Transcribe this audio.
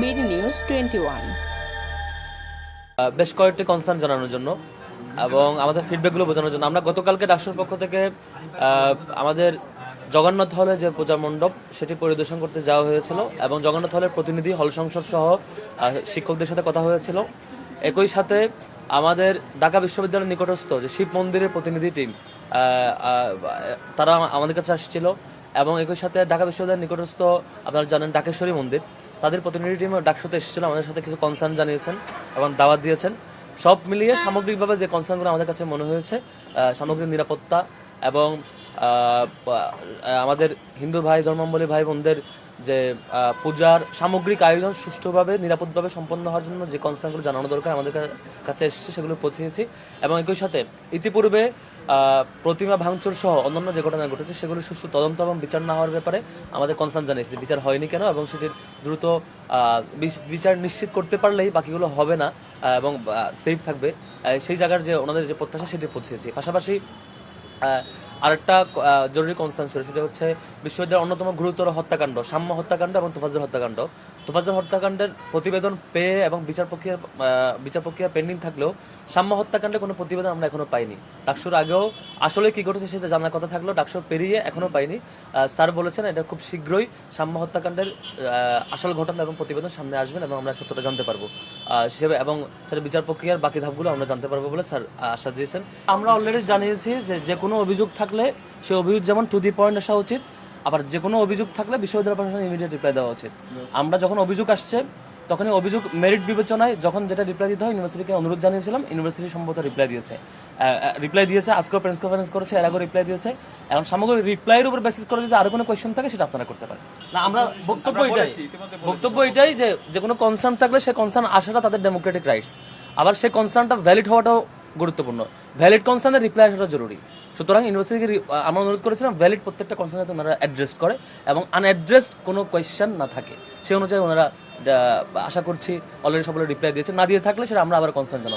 BD news twenty one. বেশ কয়েকটি concern জানানোর জন্য এবং আমাদের ফিডব্যাকগুলো বোঝানোর জন্য। আমরা গতকালকে ডাকসুর পক্ষ থেকে আমাদের জগন্নাথ হলে যে পূজা মণ্ডপ, সেটি পরিদর্শন করতে যাওয়া হয়েছিল এবং জগন্নাথ হলের প্রতিনিধি, হল সংসদ সহ শিক্ষকদের সাথে কথা হয়েছিল। একই সাথে আমাদের ঢাকা বিশ্ববিদ্যালয়ের নিকটস্থ যে শিব মন্দিরের প্রতিনিধি টিম তারা আমাদের কাছে আসছিল এবং একই সাথে ঢাকা বিশ্ববিদ্যালয়ের নিকটস্থ, আপনারা জানেন, ডাকেশ্বরী মন্দির। তাদের প্রতিনিধি টিম ডাকসাতে এসেছিল, আমাদের সাথে কিছু কনসার্ন জানিয়েছেন এবং দাওয়াত দিয়েছেন। সব মিলিয়ে সামগ্রিকভাবে যে কনসার্নগুলো আমাদের কাছে মনে হয়েছে সামগ্রিক নিরাপত্তা এবং আমাদের হিন্দু ভাই ধর্মাবলী ভাই বোনদের যে পূজার সামগ্রিক আয়োজন সুষ্ঠুভাবে, নিরাপদভাবে সম্পন্ন হওয়ার জন্য যে কনসার্নগুলো জানানো দরকার আমাদের কাছে এসেছে, সেগুলো পৌঁছেছি এবং একই সাথে ইতিপূর্বে প্রতিমা ভাঙচুর সহ অন্যান্য যে ঘটনা ঘটেছে, সেগুলো সুস্থ তদন্ত এবং বিচার না হওয়ার ব্যাপারে আমাদের কনসার্ন জানিয়েছে। বিচার হয়নি কেন এবং সেটির দ্রুত বিচার নিশ্চিত করতে পারলেই বাকিগুলো হবে না এবং সেফ থাকবে। সেই জায়গার যে, ওনাদের যে প্রত্যাশা, সেটি পৌঁছেছি। পাশাপাশি আরেকটা জরুরি কনসার্ন ছিল, সেটা হচ্ছে বিশ্ববিদ্যালয়ের অন্যতম গুরুতর হত্যাকাণ্ড, সাম্য হত্যাকাণ্ড এবং তোফাজের হত্যাকাণ্ড। তোফাজের হত্যাকাণ্ডের প্রতিবেদন পেয়ে এবং বিচার প্রক্রিয়া বিচার প্রক্রিয়া পেন্ডিং থাকলেও সাম্য হত্যাকাণ্ডে কোনো প্রতিবেদন আমরা এখনও পাইনি। ডাকসুর আগেও আসলে কি ঘটেছে সেটা জানার কথা থাকলেও ডাকসুর পেরিয়ে এখনও পাইনি। স্যার বলেছেন এটা খুব শীঘ্রই সাম্য হত্যাকাণ্ডের আসল ঘটনা এবং প্রতিবেদন সামনে আসবেন এবং আমরা সত্যটা জানতে পারব। আহ, সে এবং স্যার বিচার প্রক্রিয়ার বাকি ধাপগুলো আমরা জানতে পারব বলে স্যার আশ্বাস দিয়েছেন। আমরা অলরেডি জানিয়েছি যে যে কোনো অভিযোগ থাকলে সে অভিযোগ যেমন টু দি পয়েন্ট আসা উচিত আবার যে কোনো অভিযোগ থাকলে বিশ্ববিদ্যালয় প্রশাসন ইমিডিয়েট রিপ্লাই দেওয়া উচিত। আমরা যখন অভিযোগ আসছে তখনই অভিযোগ মেরিট বিবেচনায় যখন যেটা রিপ্লাই দিতে হয় ইউনিভার্সিটিকে অনুরোধ জানিয়েছিলাম ইউনিভার্সিটি সম্ভবত রিপ্লাই দিয়েছে। রিপ্লাই দিয়েছে আজকেও প্রেস কনফারেন্স করেছে এর আগেও রিপ্লাই দিয়েছে। এখন সামগ্রিক রিপ্লাইয়ের উপর বেসিস করে যদি আরও কোনো কোয়েশ্চেন থাকে সেটা আপনারা করতে পারেন। না আমরা বক্তব্য এটাই। বক্তব্য এটাই যে যে কোনো কনসার্ন থাকলে সে কনসার্ন আসাটা তাদের ডেমোক্রেটিক রাইটস আবার সেই কনসার্নটা ভ্যালিড হওয়াটাও গুরুত্বপূর্ণ। ভ্যালিড কনসার্নের রিপ্লাই আসাটা জরুরি। সুতরাং ইউনিভার্সিটিকে আমরা অনুরোধ করেছিলাম ভ্যালিড প্রত্যেকটা কনসার্ন যাতে ওনারা অ্যাড্রেস করে এবং আনঅ্যাড্রেসড কোনো কোয়েশ্চেন না থাকে। সেই অনুযায়ী ওনারা আশা করছি অলরেডি সকলে রিপ্লাই দিয়েছে না দিয়ে থাকলে সেটা আমরা আবার কনসার্ন জানাব।